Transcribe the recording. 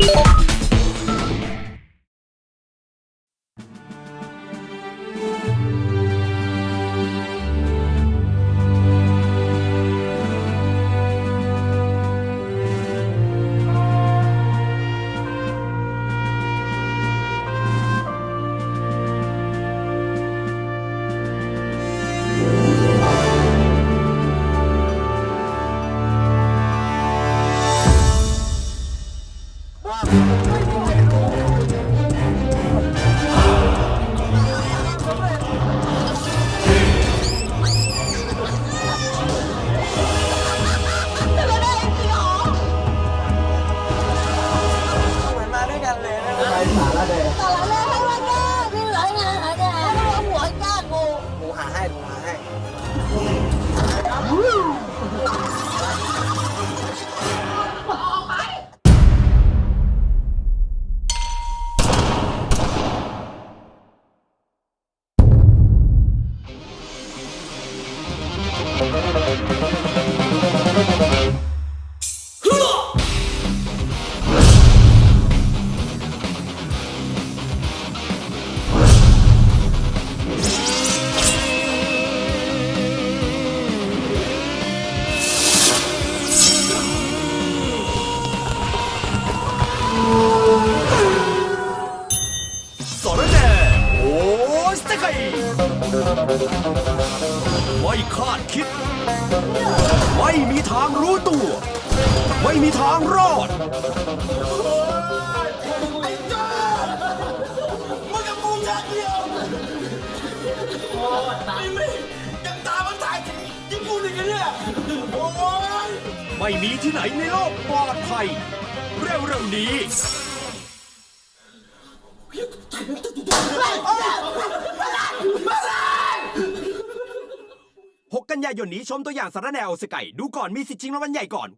Thank you. เหมือนมาด้วยกันเลยนะไปสารแดงตลาดแรกให้วันแรก สารแหน่โอ้สเต ไม่คาดคิด ไม่มีทางรู้ตัว ไม่มีทางรอด ไอ้เจ้ามึงกับกูชาติเดียวไอ้ไม่ยังตามมันถ่ายญี่ปุ่นอีกเนี่ยโอ้ยไม่มีที่ไหนในโลกปลอดภัย เร็วๆนี้ 6 กันยายนนี้ชมตัวอย่างสารแนวสไก่ดูก่อนมีสิทธิ์ชิงรางวัลใหญ่ก่อน